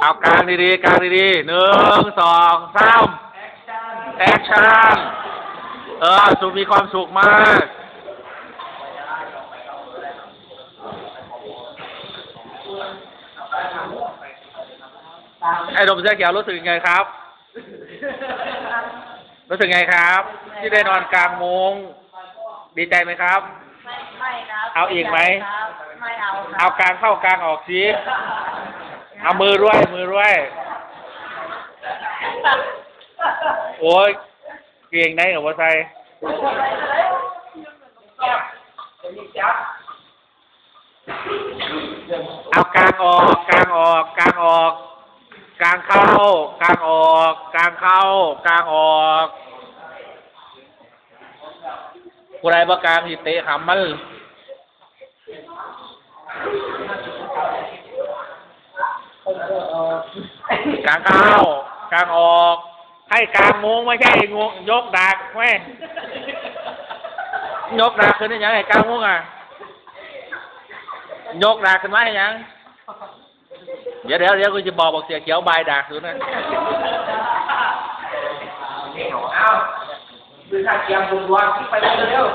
เอากลางดีๆกลางดีๆหนึ่งสองสามแอคชั่นเออสุขมีความสุขมากไอ้ดมเสื้อเขียวรู้สึกยังไงครับ รู้สึกไงครับ ที่ได้นอนกลางมุ้งดีใจไหมครับ ไม่ไม่ครับ เอาอีกไหมครับไม่เอาคเอารับกลางเข้ากลางออกสิ เอามือด้วย มือด้วย โอ้ยเก่งได้กับว่าใส่เอากลางออก กลางออก กลางออก กลางเข้า กลางออก กลางเข้า กลางออกผู้ใดประกลางสิเตะขำมัน กลางเข้ากลางออก ให้กลางมุ้งไม่ใช่งงยกดักแม่ยกดักขึ้นได้ยังไงกลางมุ้งอะยกดักขึ้นมาให้ยังเดี๋ยวเดี๋ยวเดี๋ยวกูจะบอกบอกเสียเขียวบายดักดูนะเอาดูท่าเกียมบุญวางที่ไปเร็ว